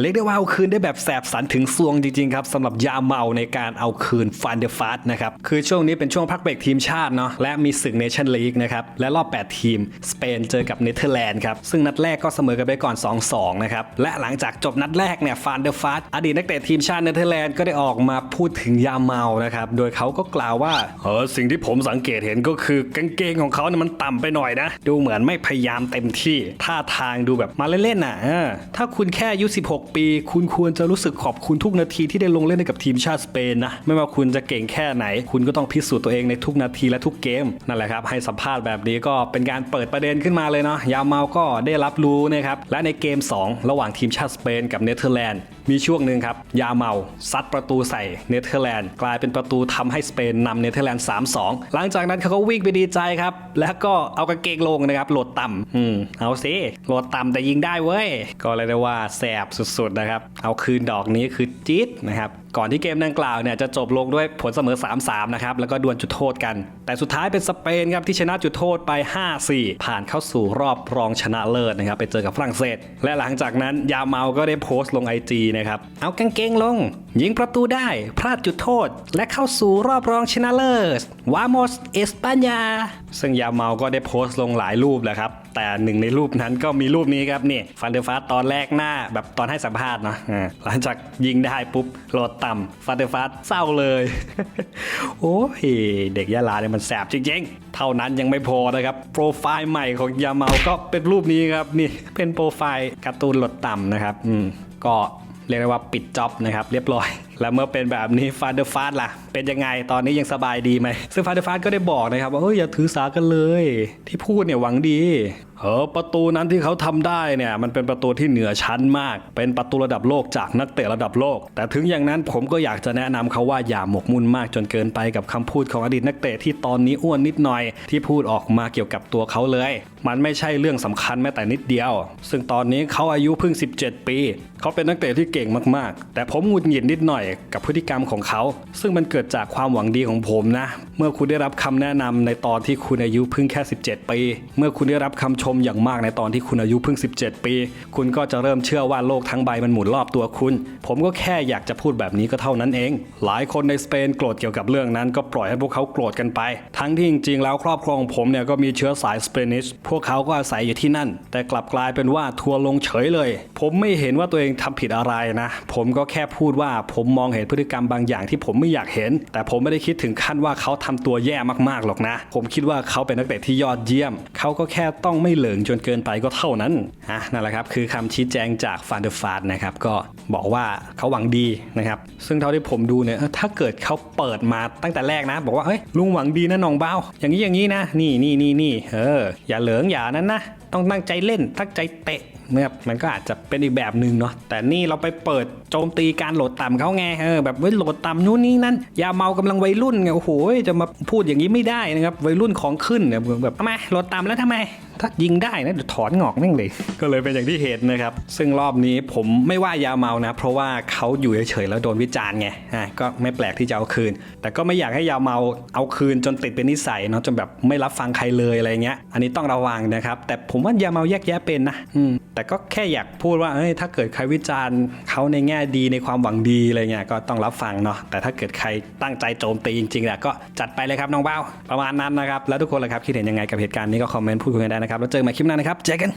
เรียกได้ว่าเอาคืนได้แบบแสบสันถึงซวงจริงๆครับสำหรับยาเมาในการเอาคืนฟันเดอร์ฟาสนะครับ คือช่วงนี้เป็นช่วงพักเบรกทีมชาติเนาะและมีศึกเนชั่นลีกนะครับ และรอบ 8 ทีม สเปนเจอกับเนเธอร์แลนด์ครับ ซึ่งนัดแรกก็เสมอกันไปก่อน 2-2 นะครับ และหลังจากจบนัดแรกเนี่ยฟันเดอร์ฟาสอดีตนักเตะทีมชาติเนเธอร์แลนด์ก็ได้ออกมาพูดถึงยาเมานะครับโดยเขาก็กล่าวว่าเออสิ่งที่ผมสังเกตเห็นก็คือกางเกงของเขาเนี่ยมันต่ำไปหน่อยนะดูเหมือนไม่พยายามเต็มที่ท่าทางดูแบบมาเล่นๆน่ะเออถ้าคุณแค่อายุ16ปี คุณควรจะรู้สึกขอบคุณทุกนาทีที่ได้ลงเล่นให้กับทีมชาติสเปนนะ ไม่ว่าคุณจะเก่งแค่ไหน คุณก็ต้องพิสูจน์ตัวเองในทุกนาทีและทุกเกมนั่นแหละครับให้สัมภาษณ์แบบนี้ก็เป็นการเปิดประเด็นขึ้นมาเลยเนาะยาเมาก็ได้รับรู้นะครับและในเกม 2 ระหว่างทีมชาติสเปนกับเนเธอร์แลนด์มีช่วงหนึ่งครับยาเมาซัดประตูใส่เนเธอร์แลนด์กลายเป็นประตูทำให้สเปนนำเนเธอร์แลนด์ 3-2 หลังจากนั้นเขาก็วิ่งไปดีใจครับ แล้วก็เอากางเกงลงนะครับโหลดต่ำอืมเอาสิโหลดต่ำแต่ยิงได้เว้ย ก็เลยได้ว่าแสบสุดๆนะครับ เอาคืนดอกนี้คือจี๊ดนะครับ ก่อนที่เกมดังกล่าวเนี่ยจะจบลงด้วยผลเสมอ 3-3 นะครับ แล้วก็ดวลจุดโทษกัน แต่สุดท้ายเป็นสเปนครับที่ชนะจุดโทษไป 5-4 ผ่านเข้าสู่รอบรองชนะเลิศนะครับ ไปเจอกับฝรั่งเศส และหลังจากนั้นยาเมาก็ได้โพสต์ลง IG นะครับ เอากางเกงลง ยิงประตูได้ พลาดจุดโทษ และเข้าสู่รอบรองชนะเลิศวามอสเอสปาญาซึ่งยาเมาก็ได้โพสต์ลงหลายรูปแหละครับแต่หนึ่งในรูปนั้นก็มีรูปนี้ครับนี่ฟันเดอร์ฟาตอนแรกหน้าแบบตอนให้สัมภาษณ์เนาะหลังจากยิงได้ปุ๊บโหลดต่ำฟาเดอร์ฟาสเศร้าเลย โอ้ยเด็กยะลาเนี่ยมันแสบจริงๆ เท่านั้นยังไม่พอนะครับโปรไฟล์ใหม่ของยาเมาก็เป็นรูปนี้ครับนี่เป็นโปรไฟล์การ์ตูนหลดต่ำนะครับอืมก็เรียกได้ว่าปิดจ็อบนะครับเรียบร้อยแล้วเมื่อเป็นแบบนี้ฟาเดอร์ฟาสล่ะ เป็นยังไงตอนนี้ยังสบายดีไหม ซึ่งฟาเดอร์ฟาสก็ได้บอกนะครับว่าเอออย่าถือสากันเลย ที่พูดเนี่ยหวังดีเออประตูนั้นที่เขาทำได้เนี่ยมันเป็นประตูที่เหนือชั้นมาก เป็นประตูระดับโลกจากนักเตะระดับโลก แต่ถึงอย่างนั้นผมก็อยากจะแนะนำเขาว่าอย่าหมกมุ่นมากจนเกินไปกับคำพูดของอดีตนักเตะที่ตอนนี้อ้วนนิดหน่อย ที่พูดออกมาเกี่ยวกับตัวเขาเลย มันไม่ใช่เรื่องสำคัญแม้แต่นิดเดียว ซึ่งตอนนี้เขาอายุเพิ่ง 17 ปี เขาเป็นนักเตะที่เก่งมากๆ แต่ผมหงุดหงิดนิดหน่อยกับพฤติกรรมของเขา ซึ่งมันเกิดจากความหวังดีของผมนะ เมื่อคุณได้รับคำแนะนำในตอนที่คุณอายุเพิ่งแค่ 17 ปี เมื่อคุณได้รับคำชมอย่างมากในตอนที่คุณอายุเพิ่ง 17 ปี คุณก็จะเริ่มเชื่อว่าโลกทั้งใบมันหมุนรอบตัวคุณ ผมก็แค่อยากจะพูดแบบนี้ก็เท่านั้นเอง หลายคนในสเปนโกรธเกี่ยวกับเรื่องนั้นก็ปล่อยให้พวกเขาโกรธกันไป ทั้งที่จริงๆ แล้วครอบครัวของผมเนี่ยก็มีเชื้อสายสเปนิชพวกเขาก็อาศัยอยู่ที่นั่น แต่กลับกลายเป็นว่าทัวร์ลงเฉยเลย ผมไม่เห็นว่าตัวเองทำผิดอะไรนะ ผมก็แค่พูดว่าผมมองเห็นพฤติกรรมบางอย่างที่ผมไม่อยากเห็น แต่ผมไม่ได้คิดถึงขั้นว่าเขาทำตัวแย่มากๆหรอกนะ ผมคิดว่าเขาเป็นนักเตะที่ยอดเยี่ยม เขาก็แค่ต้องไม่เหลิงจนเกินไปก็เท่านั้นอะนั่นแหละครับคือคำชี้แจงจากฟานเดอร์ฟาดนะครับก็บอกว่าเขาหวังดีนะครับซึ่งเท่าที่ผมดูเนี่ยถ้าเกิดเขาเปิดมาตั้งแต่แรกนะ บอกว่าเฮ้ยลุงหวังดีนะน้องเบ้าอย่างนี้อย่างนี้นะ นี่นี่นี่นี่เอออย่าเหลิงอย่านั้นนะ ต้องตั้งใจเล่นตั้งใจเตะเนี่ยมันก็อาจจะเป็นอีกแบบหนึ่งเนาะแต่นี่เราไปเปิดโจมตีการโหลดต่ำเขาไงเออแบบเว้ยโหลดต่ำนู่นนี่นั่นยาเมากำลังวัยรุ่นไงโอ้โหจะมาพูดอย่างนี้ไม่ได้นะครับวัยรุ่นของขึ้นเนี่ยแบบทำไมโหลดต่ำแล้วทำไม ถ้ายิงได้นะเดี๋ยวถอนงอกแม่งเลย ก็เลยเป็นอย่างที่เห็นนะครับ ซึ่งรอบนี้ผมไม่ว่ายาเมานะ เพราะว่าเขาอยู่เฉยๆแล้วโดนวิจารณ์ไงอะก็ไม่แปลกที่จะเอาคืน แต่ก็ไม่อยากให้ยาเมาเอาคืนจนติดเป็นนิสัยเนาะจนแบบไม่รับฟังใครเลยอะไรเงี้ย อันนี้ต้องระวังนะครับ แต่ผมว่ายาเมาแยกแยะเป็นนะอืมแต่ก็แค่อยากพูดว่าเอ้ยถ้าเกิดใครวิจารณ์เขาในแง่ดีในความหวังดีอะไรเงี้ยก็ต้องรับฟังเนาะแต่ถ้าเกิดใครตั้งใจโจมตีจริงๆแหละก็จัดไปเลยครับน้องเบ้าประมาณนั้นนะครับแล้วทุกคนละครับคิดเห็นยังไงกับเหตุการณ์นี้ก็คอมเมนต์พูดคุยกันได้นะครับแล้วเจอกันใหม่คลิปหน้านะครับเจอกัน